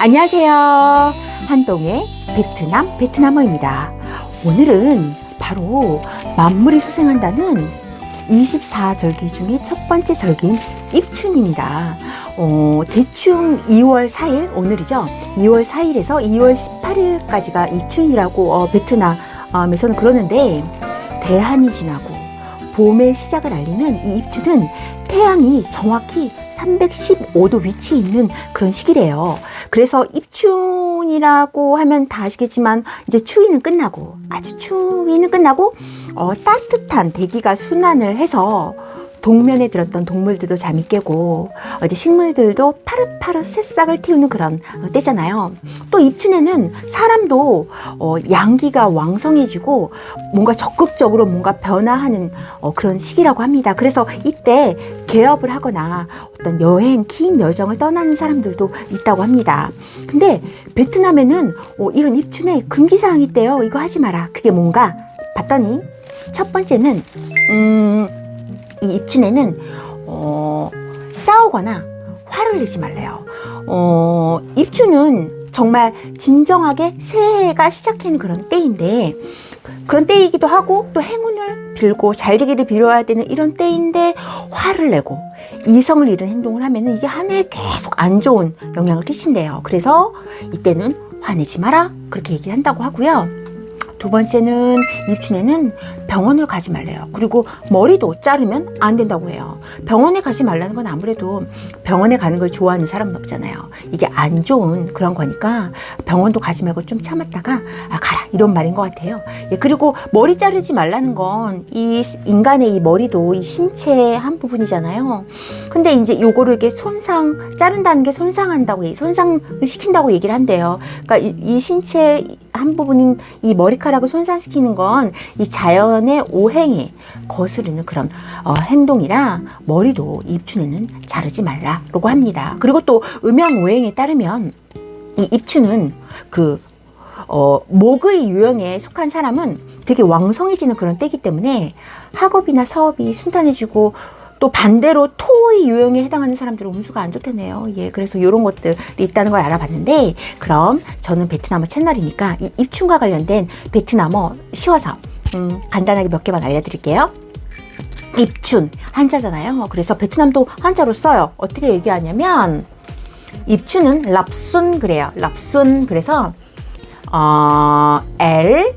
안녕하세요. 한동의 베트남 베트남어입니다. 오늘은 바로 만물이 수생한다는 24절기 중에 첫 번째 절기인 입춘입니다. 어, 대충 2월 4일, 오늘이죠. 2월 4일에서 2월 18일까지가 입춘이라고 어, 베트남에서는 그러는데 대한이 지나고 봄의 시작을 알리는 이 입춘은 태양이 정확히 315도 위치에 있는 그런 시기래요. 그래서 입춘이라고 하면 다 아시겠지만 이제 추위는 끝나고 아주 추위는 끝나고 어, 따뜻한 대기가 순환을 해서 동면에 들었던 동물들도 잠이 깨고 어, 이제 식물들도 파릇파릇 새싹을 틔우는 그런 어, 때잖아요. 또 입춘에는 사람도 어, 양기가 왕성해지고 뭔가 적극적으로 뭔가 변화하는 어, 그런 시기라고 합니다. 그래서 이때 개업을 하거나 어떤 여행, 긴 여정을 떠나는 사람들도 있다고 합니다. 근데 베트남에는 어, 이런 입춘에 금기사항이 있대요. 이거 하지 마라. 그게 뭔가 봤더니 첫 번째는 음, 이 입춘에는 어, 싸우거나 화를 내지 말래요. 어, 입춘은 정말 진정하게 새해가 시작하는 그런 때인데 그런 때이기도 하고 또 행운을 빌고 잘 되기를 빌어야 되는 이런 때인데 화를 내고 이성을 잃은 행동을 하면은 이게 한 해에 계속 안 좋은 영향을 끼친대요. 그래서 이때는 화내지 마라 그렇게 얘기한다고 하고요. 두 번째는 입춘에는 병원을 가지 말래요. 그리고 머리도 자르면 안 된다고 해요. 병원에 가지 말라는 건 아무래도 병원에 가는 걸 좋아하는 사람은 없잖아요. 이게 안 좋은 그런 거니까 병원도 가지 말고 좀 참았다가 아, 가라 이런 말인 것 같아요. 예, 그리고 머리 자르지 말라는 건 이 인간의 이 머리도 이 신체 한 부분이잖아요. 근데 이제 요거를 이렇게 손상 자른다는 게 손상한다고 얘기- 손상을 시킨다고 얘기를 한대요. 그러니까 이, 이 신체 한 부분인 이 머리카락을 손상시키는 건 이 자연 의 오행에 거스르는 그런 어, 행동이라 머리도 입춘에는 자르지 말라라고 합니다. 그리고 또 음양 오행에 따르면 이 입춘은 그 어, 목의 유형에 속한 사람은 되게 왕성해지는 그런 때이기 때문에 학업이나 사업이 순탄해지고 또 반대로 토의 유형에 해당하는 사람들은 운수가 안 좋다네요. 예, 그래서 이런 것들이 있다는 걸 알아봤는데, 그럼 저는 베트남어 채널이니까 이 입춘과 관련된 베트남어 쉬워서 음, 간단하게 몇 개만 알려드릴게요. 입춘 한자잖아요. 그래서 베트남도 한자로 써요. 어떻게 얘기하냐면 입춘은 랍순 그래요. 랍순 그래서 어, L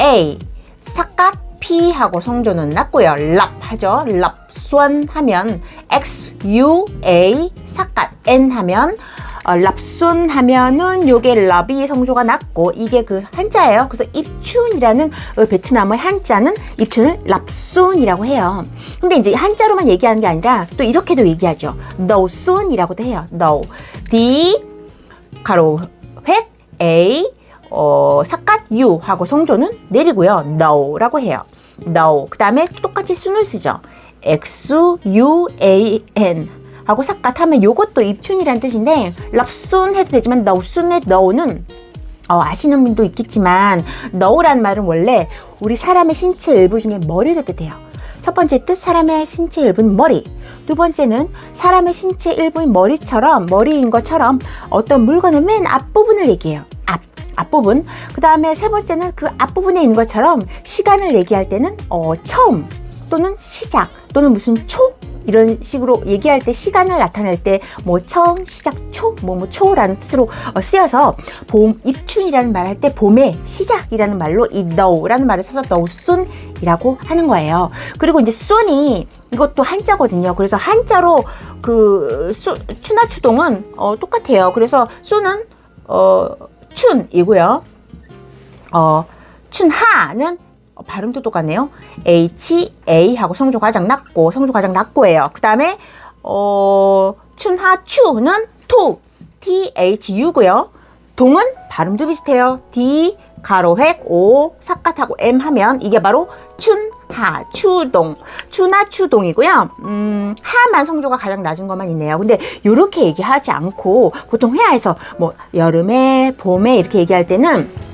A 사갓 P 하고 성조는 낮고요. 랍 하죠. 랍순 하면 X U A 사갓 N 하면 어, 랍순 하면은 요게 랍이 성조가 낮고 이게 그 한자예요. 그래서 입춘이라는 어, 베트남의 한자는 입춘을 랍순이라고 해요. 근데 이제 한자로만 얘기하는 게 아니라 또 이렇게도 얘기하죠. 너순이라고도 해요. 너 D 가로 획 A 어, 사갓 U 하고 성조는 내리고요. no라고 해요. no. 그 다음에 똑같이 순을 쓰죠. X U A N 하고 삭갓 하면 요것도 입춘이란 뜻인데 랍순 해도 되지만 너순의 너는 어, 아시는 분도 있겠지만 너우라는 말은 원래 우리 사람의 신체 일부 중에 머리를 뜻해요. 첫 번째 뜻 사람의 신체 일부는 머리. 두 번째는 사람의 신체 일부인 머리처럼 머리인 것처럼 어떤 물건의 맨 앞부분을 얘기해요. 앞 앞부분. 그 다음에 세 번째는 그 앞부분에 있는 것처럼 시간을 얘기할 때는 어, 처음 또는 시작 또는 무슨 초 이런 식으로 얘기할 때 시간을 나타낼 때 뭐 처음 시작 초 뭐뭐 초라는 뜻으로 어, 쓰여서 봄 입춘이라는 말 할 때 봄의 시작이라는 말로 이 너우라는 말을 써서 너순이라고 하는 거예요. 그리고 이제 순이 이것도 한자거든요. 그래서 한자로 그 수, 추나 추동은 어, 똑같아요. 그래서 순은 어, 춘이고요. 어, 춘하는 어, 발음도 똑같네요. H, A 하고 성조 가장 낮고, 성조 가장 낮고예요. 그 다음에, 어, 춘하추는 토, T, H, U고요. 동은 발음도 비슷해요. D, 가로획, O, 삭갓하고 M 하면 이게 바로 춘하, 추동, 추나 추동이고요. 음, 하만 성조가 가장 낮은 것만 있네요. 근데 이렇게 얘기하지 않고 보통 회화에서 뭐 여름에, 봄에 이렇게 얘기할 때는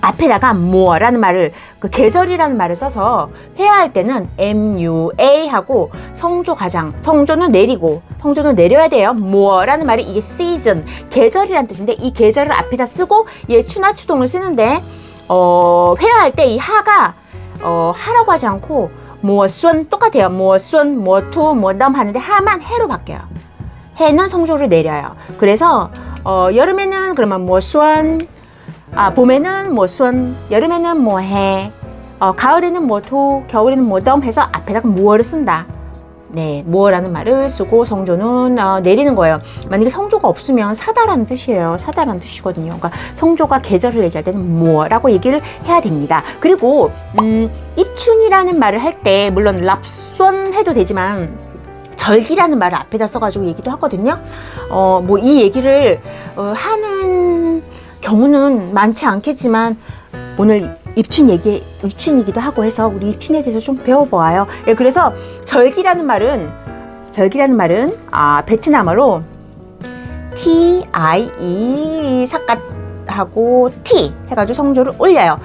앞에다가 뭐라는 말을 그 계절이라는 말을 써서 회화할 때는 MUA 하고 성조 가장 성조는 내리고 성조는 내려야 돼요. 뭐라는 말이 이게 season 계절이란 뜻인데 이 계절을 앞에다 쓰고 얘 추나 추동을 쓰는데 어 회화할 때 이 하가 어 하라고 하지 않고 뭐순 똑같아요. 뭐순 뭐토 뭐덤 하는데 하만 해로 바뀌어요. 해는 성조를 내려요. 그래서 어 여름에는 그러면 뭐순 아, 봄에는 뭐 수원, 여름에는 뭐 해, 어, 가을에는 뭐 토, 겨울에는 뭐덤 해서 앞에다가 무어를 쓴다. 네, 무어라는 말을 쓰고 성조는 어, 내리는 거예요. 만약에 성조가 없으면 사다라는 뜻이에요. 사다라는 뜻이거든요. 그러니까 성조가 계절을 얘기할 때는 무어라고 얘기를 해야 됩니다. 그리고 음, 입춘이라는 말을 할 때 물론 랍손 해도 되지만 절기라는 말을 앞에다 써가지고 얘기도 하거든요. 어, 뭐 이 얘기를 어, 하는 경우는 많지 않겠지만 오늘 입춘 얘기 입춘이기도 하고 해서 우리 입춘에 대해서 좀 배워보아요. 예, 그래서 절기라는 말은 절기라는 말은 아 베트남어로 T I E 사갓하고 T 해가지고 성조를 올려요.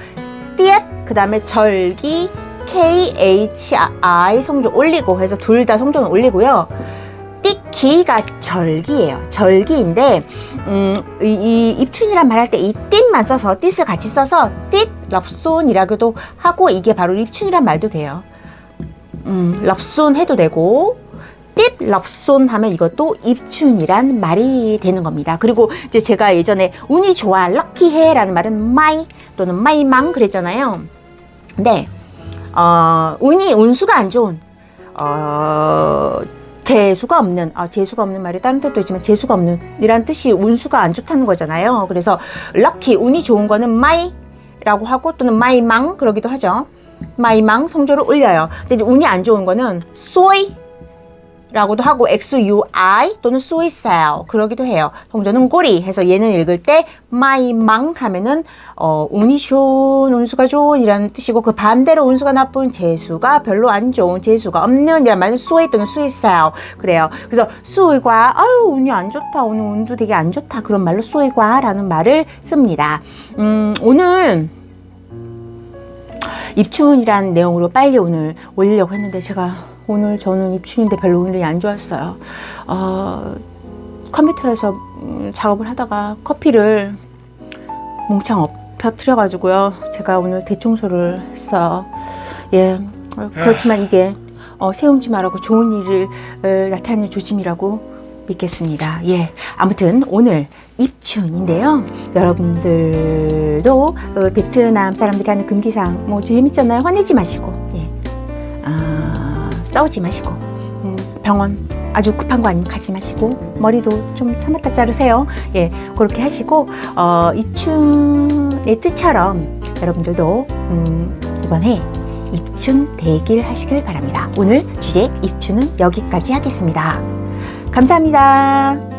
띠엣 그 다음에 절기 K H I 성조 올리고 해서 둘 다 성조는 올리고요. 띠기가 절기예요. 절기인데 음, 이, 이 입춘이란 말할 때 이 띠만 써서 띠을 같이 써서 띠 럽손이라고도 하고 이게 바로 입춘이란 말도 돼요. 음, 럽손 해도 되고 띠 럽손 하면 이것도 입춘이란 말이 되는 겁니다. 그리고 이제 제가 예전에 운이 좋아 럭키해라는 말은 마이 또는 마이망 그랬잖아요. 근데 어, 운이 운수가 안 좋은 어, 재수가 없는 아 재수가 없는 말이 다른 뜻도 있지만 재수가 없는 이란 뜻이 운수가 안 좋다는 거잖아요. 그래서 럭키 운이 좋은 거는 마이 라고 하고 또는 마이망 그러기도 하죠. 마이망 성조를 올려요. 근데 운이 안 좋은 거는 소이 라고도 하고 XUI 또는 suicide 그러기도 해요. 성조는 꼬리 해서 얘는 읽을 때 마이망 하면은 어, 운이 좋은 운수가 좋은 이라는 뜻이고 그 반대로 운수가 나쁜 재수가 별로 안 좋은 재수가 없는 이란 말은 수이 또는 suicide 그래요. 그래서 수의과 아유 운이 안 좋다 오늘 운도 되게 안 좋다 그런 말로 수의과라는 말을 씁니다. 음, 오늘 입춘이라는 내용으로 빨리 오늘 올리려고 했는데 제가 오늘 저는 입춘인데 별로 운이 안 좋았어요. 어, 컴퓨터에서 음, 작업을 하다가 커피를 몽창 엎혀뜨려가지고요. 제가 오늘 대청소를 했어요. 예. 어, 그렇지만 이게 어, 세움지 말라고 좋은 일을 어, 나타내는 조짐이라고 믿겠습니다. 예. 아무튼 오늘 입춘인데요. 여러분들도 어, 베트남 사람들이 하는 금기상 뭐 재밌잖아요. 화내지 마시고 예. 아, 싸우지 마시고 음, 병원 아주 급한 거 아니면 가지 마시고 머리도 좀 참았다 자르세요. 예, 그렇게 하시고 어, 입춘의 뜻처럼 여러분들도 음, 이번에 입춘 대길 하시길 바랍니다. 오늘 주제 입춘은 여기까지 하겠습니다. 감사합니다.